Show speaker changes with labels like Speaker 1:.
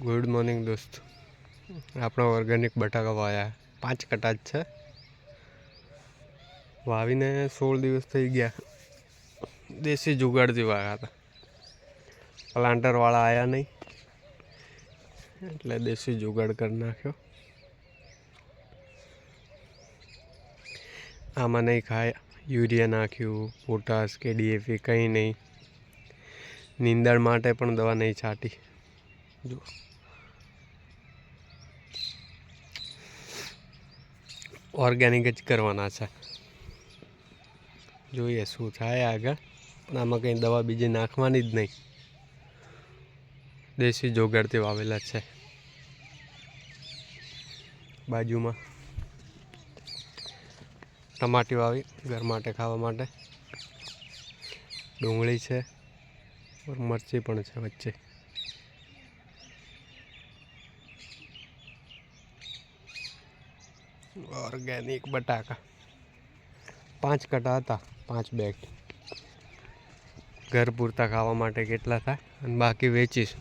Speaker 1: Good morning દોસ્ત. આપણા organic બટાકા વાયા. પાંચ કટા જ છે. વાવીને સોળ દિવસ થઈ ગયા. દેશી જુગાડથી વાવ્યા હતા. પ્લાન્ટરવાળા આવ્યા નહીં. એટલે દેશી જુગાડ કરી નાખ્યો. આમાં નહીં ખાય. યુરિયા નાખ્યું, પોટાશ, કે ડીએપી કંઈ નહીં. નીંદણ માટે પણ દવા નહીં છાંટી. જો ઓર્ગેનિક જ કરવાના છે. જોઈએ શું થાય આગળ. પણ આમાં કંઈ દવા બીજી નાખવાની જ નહીં. દેશી જોગાડથી વાવેલા છે. બાજુમાં ટમાટી વાવી ઘર માટે, ખાવા માટે. ડુંગળી છે. મરચી પણ છે વચ્ચે. ઓર્ગેનિક બટાકા. પાંચ કટા હતા, પાંચ બેગ ઘર પૂરતા ખાવા માટે કેટલા થાય? અને બાકી વેચીશ.